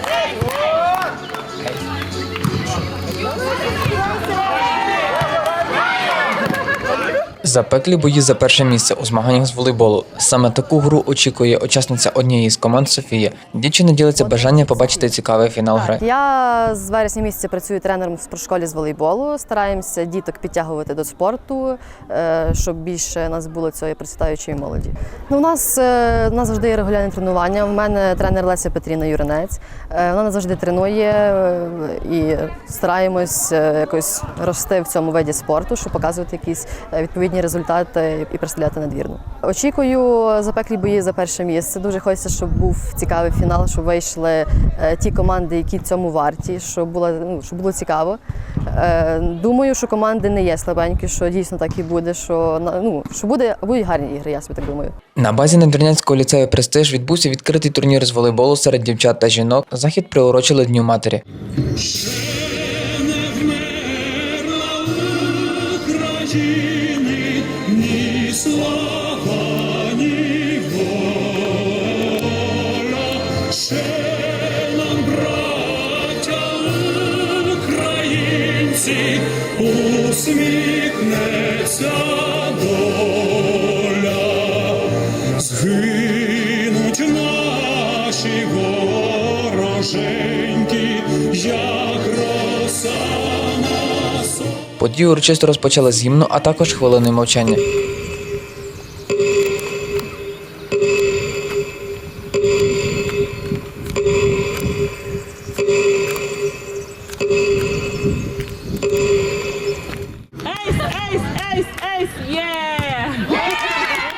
Hey! Запеклі бої за перше місце у змаганнях з волейболу. Саме таку гру очікує учасниця однієї з команд Софія. Дівчина ділиться бажанням побачити цікавий фінал гри. Я з вересня місяця працюю тренером в спортшколі з волейболу. Стараємося діток підтягувати до спорту, е, щоб більше нас було цієї процвітаючої молоді. Ну, у нас, е, у нас завжди є регулярне тренування. У мене тренер Леся Петріна Юринець. Е, Вона нас завжди тренує і стараємось якось рости в цьому виді спорту, щоб показувати якісь відповідні результати і представляти надвірну. Очікую запеклі бої за перше місце. Дуже хочеться, щоб був цікавий фінал, щоб вийшли е, ті команди, які цьому варті, щоб було, ну, щоб було цікаво. Е, Думаю, що команди не є слабенькі, що дійсно так і буде, що ну, що буде, будуть гарні ігри, я собі так думаю. На базі Надвірнянського ліцею Престиж відбувся відкритий турнір з волейболу серед дівчат та жінок. Захід приурочили Дню матері. Ні слава, ні ще нам, браття українці, усміхнеться доля, згинуть наші вороженьки, як роса. Подію урочисто розпочали з гімну, а також хвилиною мовчання.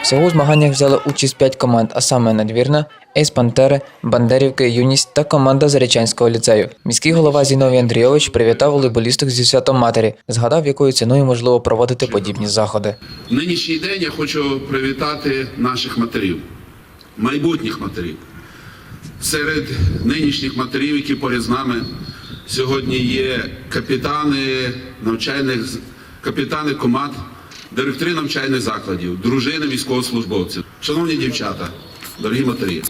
Всього у змаганнях взяли участь 5 команд, а саме Надвірна, Ейс Пантери, Бандерівки, Юність та команда Заречанського ліцею. Міський голова Зіновій Андрійович привітав волейболісток зі святом матері, згадав, якою ціною можливо проводити подібні заходи. В нинішній день я хочу привітати наших матерів, майбутніх матерів. Серед нинішніх матерів, які поряд з нами сьогодні є капітани навчальних капітани команд, директори навчальних закладів, дружини військовослужбовців. Шановні дівчата, дорогі матері,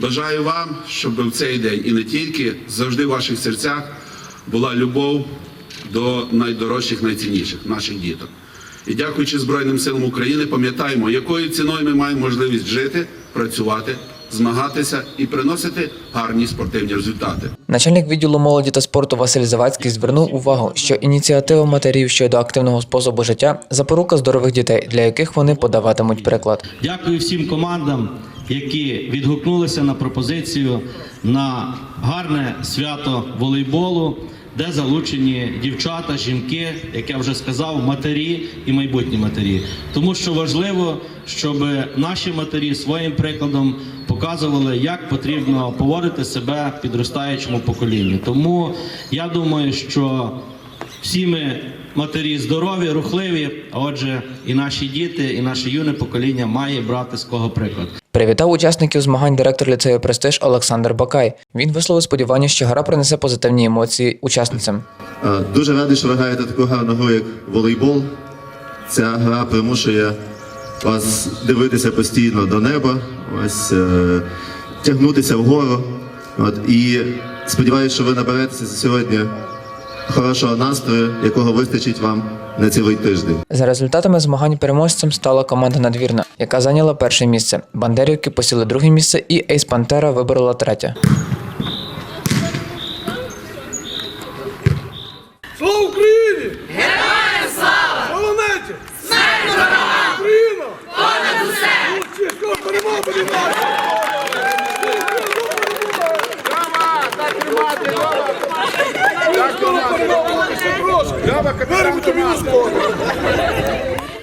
бажаю вам, щоб в цей день і не тільки завжди в ваших серцях була любов до найдорожчих, найцінніших наших діток. І дякуючи Збройним силам України, пам'ятаємо, якою ціною ми маємо можливість жити, працювати, змагатися і приносити гарні спортивні результати. Начальник відділу молоді та спорту Василь Завадський звернув увагу, що ініціатива матерів щодо активного способу життя запорука здорових дітей, для яких вони подаватимуть приклад. Дякую всім командам, які відгукнулися на пропозицію на гарне свято волейболу, де залучені дівчата, жінки, як я вже сказав, матері і майбутні матері. Тому що важливо, щоб наші матері своїм прикладом показували, як потрібно поводити себе підростаючому поколінню. Тому я думаю, що всі ми матері здорові, рухливі. А отже, і наші діти, і наше юне покоління має брати з кого приклад. Привітав учасників змагань директор ліцею Престиж Олександр Бакай. Він висловив сподівання, що гра принесе позитивні емоції учасницям. Е, Дуже радий, що ви граєте таку гарну гру, як волейбол. Ця гра примушує вас дивитися постійно до неба, ось е, тягнутися вгору. От, і сподіваюся, що ви наберетеся сьогодні хорошого настрою, якого вистачить вам на цілий тиждень. За результатами змагань переможцем стала команда Надвірна, яка зайняла перше місце. Бандерівки посіли друге місце, і Ейс Пантера виборола третє. Вирву тобі на скору.